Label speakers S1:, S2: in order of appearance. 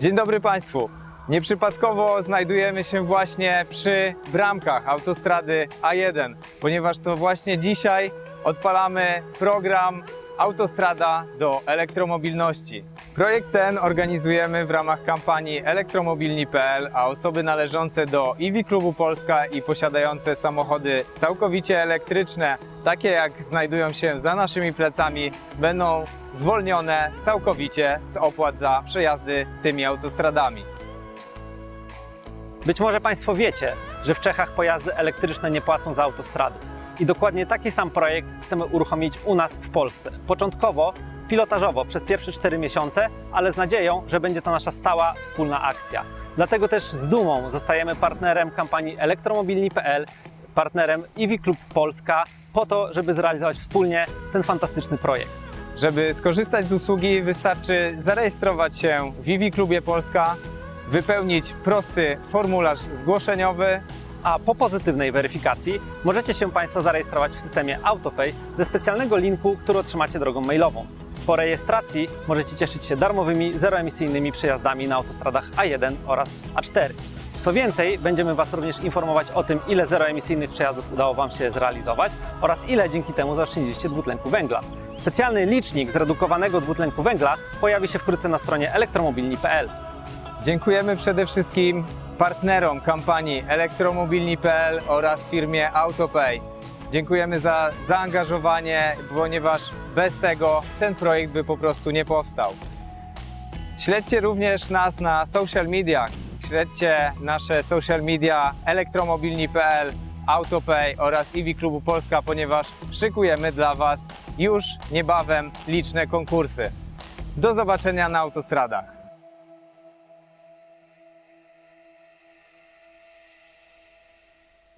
S1: Dzień dobry Państwu. Nieprzypadkowo znajdujemy się właśnie przy bramkach autostrady A1, ponieważ to właśnie dzisiaj odpalamy program Autostrada do elektromobilności. Projekt ten organizujemy w ramach kampanii elektromobilni.pl, a osoby należące do EV Klubu Polska i posiadające samochody całkowicie elektryczne, takie jak znajdują się za naszymi plecami, będą zwolnione całkowicie z opłat za przejazdy tymi autostradami.
S2: Być może Państwo wiecie, że w Czechach pojazdy elektryczne nie płacą za autostrady. I dokładnie taki sam projekt chcemy uruchomić u nas w Polsce. Początkowo, pilotażowo przez pierwsze 4 miesiące, ale z nadzieją, że będzie to nasza stała wspólna akcja. Dlatego też z dumą zostajemy partnerem kampanii elektromobilni.pl, partnerem EV Klub Polska, po to, żeby zrealizować wspólnie ten fantastyczny projekt.
S1: Żeby skorzystać z usługi, wystarczy zarejestrować się w Vivi Klubie Polska, wypełnić prosty formularz zgłoszeniowy,
S2: A po pozytywnej weryfikacji możecie się Państwo zarejestrować w systemie AutoPay ze specjalnego linku, który otrzymacie drogą mailową. Po rejestracji możecie cieszyć się darmowymi, zeroemisyjnymi przejazdami na autostradach A1 oraz A4. Co więcej, będziemy Was również informować o tym, ile zeroemisyjnych przejazdów udało Wam się zrealizować oraz ile dzięki temu zaoszczędziliście dwutlenku węgla. Specjalny licznik zredukowanego dwutlenku węgla pojawi się wkrótce na stronie elektromobilni.pl.
S1: Dziękujemy przede wszystkim partnerom kampanii elektromobilni.pl oraz firmie AutoPay. Dziękujemy za zaangażowanie, ponieważ bez tego ten projekt by po prostu nie powstał. Śledźcie również nas na social mediach. Śledźcie nasze social media elektromobilni.pl, AutoPay oraz EV Klubu Polska, ponieważ szykujemy dla Was już niebawem liczne konkursy. Do zobaczenia na autostradach.